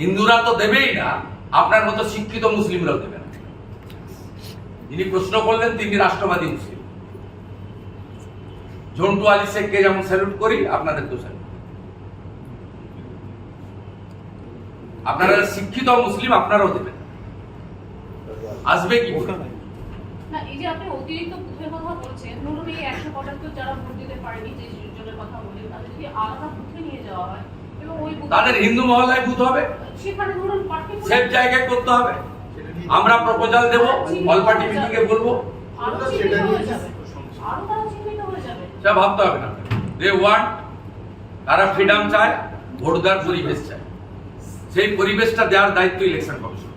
হিন্দুরা তো দেবেই না। আপনার মতো শিক্ষিত মুসলিমরাও দেবে না। যিনি প্রশ্ন করলেন, তিনি রাষ্ট্রবাদী মুসলিম। ঝন্টু আলী শেখকে যেমন স্যালুট করি আপনাদের তো স্যালুট আপনারা শিক্ষিত মুসলিম, আপনারাও দেবেন। আসবে কি না, এই যে আপনি অতিরিক্ত কথা বলছেন, ধরুন এই একশো পঁচাত্তর যারা ভোট দিতে পারেনি, যে কথা বলি তাদের আলাদা নিয়ে যাওয়া হয়? তাদের হিন্দু মহলায় বুথ হবে। সেফ জায়গায় করতে হবে। আমরা প্রপোজাল দেব অল পার্টি বলব। চিহ্নিত হয়ে যাবে। সেটা ভাবতে হবে না। দে ওয়ান্ট তারা ফ্রিডম চায় ভোট দেওয়ার পরিবেশ চায়। সেই পরিবেশটা দেওয়ার দায়িত্ব ইলেকশন কমিশন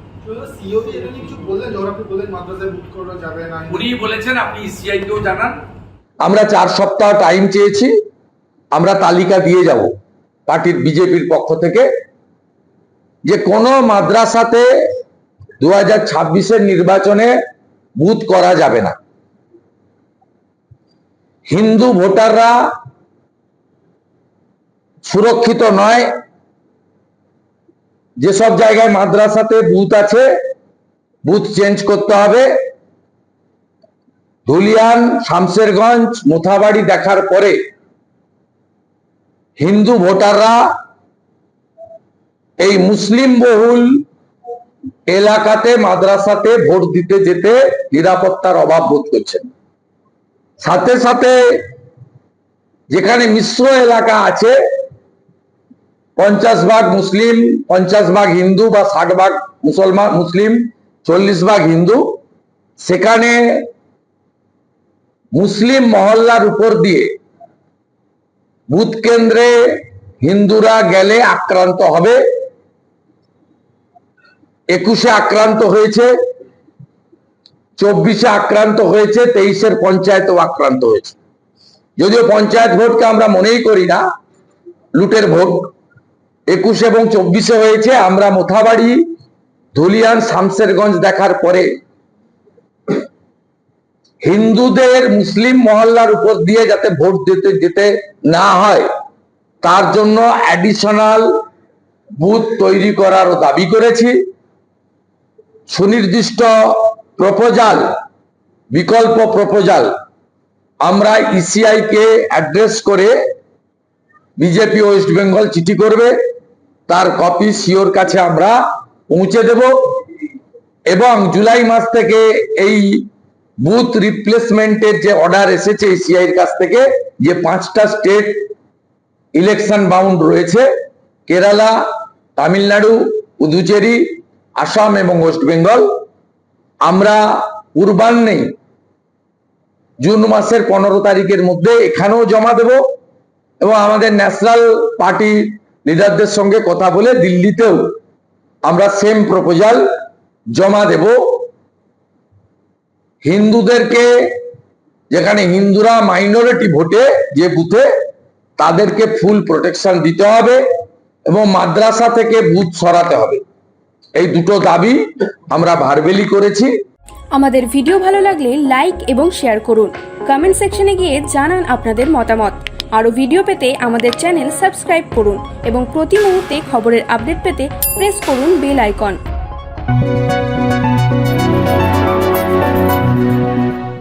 সিওবি এটা নিয়ে কিছু বললেন? যখন আপনি বললেন মাদ্রাসায় বুট করা যাবে না। উনি বলেছেন আপনি ইসিআই কেও জানান। আমরা চার সপ্তাহ টাইম চেয়েছি। আমরা তালিকা দিয়ে যাব। পার্টির বিজেপির পক্ষ থেকে যে কোন মাদ্রাসাতে দু হাজার নির্বাচনে বুথ করা যাবে না। হিন্দু ভোটাররা সুরক্ষিত নয়। যেসব জায়গায় মাদ্রাসাতে বুথ আছে, বুথ চেঞ্জ করতে হবে। ধুলিয়ান, শামশেরগঞ্জ, মোথাবাড়ি দেখার পরে হিন্দু ভোটাররা এই মুসলিম বহুল এলাকাতে, মাদ্রাসাতে ভোট দিতে যেতে নিরাপত্তার অভাব বোধ করছেন। সাথে সাথে যেখানে মিশ্র এলাকা আছে, পঞ্চাশ ভাগ মুসলিম, পঞ্চাশ ভাগ হিন্দু বা ষাট ভাগ মুসলমান, মুসলিম, চল্লিশ ভাগ হিন্দু, সেখানে মুসলিম মহল্লার উপর দিয়ে বুথ কেন্দ্রে হিন্দুরা গেলে আক্রান্ত হবে। একুশে আক্রান্ত হয়েছে, চব্বিশে আক্রান্ত হয়েছে, তেইশের পঞ্চায়েতেও আক্রান্ত হয়েছে। যদিও পঞ্চায়েত ভোটকে আমরা মনেই করি না, লুটের ভোট। একুশ এবং চব্বিশে হয়েছে, আমরা মোথাবাড়ি, ধুলিয়ান, শামশেরগঞ্জ দেখার পরে হিন্দুদের মুসলিম মহল্লার উপর দিয়ে যাতে ভোট দিতে যেতে না হয়, তার জন্য অ্যাডিশনাল বুথ তৈরি করারও দাবি করেছি। সুনির্দিষ্ট প্রপোজাল বিকল্প প্রপোজাল আমরা ইসিআই কে অ্যাড্রেস করে বিজেপি ওয়েস্ট বেঙ্গল চিঠি করবে, তার কপি সিওর কাছে আমরা পৌঁছে দেব। এবং জুলাই মাস থেকে এই বুথ রিপ্লেসমেন্টের যে অর্ডার এসেছে এর কাছ থেকে, যে পাঁচটা স্টেট ইলেকশন বাউন্ড রয়েছে কেরালা তামিলনাড়ু পুদুচেরি আসাম এবং ওয়েস্ট বেঙ্গল আমরা পূর্বাহ্নেই জুন মাসের পনেরো তারিখের মধ্যে এখানেও জমা দেব এবং আমাদের ন্যাশনাল পার্টি লিডারদের সঙ্গে কথা বলে দিল্লিতেও আমরা সেম প্রপোজাল জমা দেব। হিন্দুদেরকে যেখানে হিন্দুরা মাইনরিটি ভোটে যে বুথে, তাদেরকে ফুল প্রোটেকশন দিতে হবে এবং মাদ্রাসা থেকে বুথ সরাতে হবে। এই দুটো দাবি আমরা ভারবেলি করেছি। আমাদের ভিডিও ভালো লাগলে লাইক এবং শেয়ার করুন। কমেন্ট সেকশনে গিয়ে জানান আপনাদের মতামত। আরও ভিডিও পেতে আমাদের চ্যানেল সাবস্ক্রাইব করুন এবং প্রতি মুহূর্তে খবরের আপডেট পেতে প্রেস করুন বেল আইকন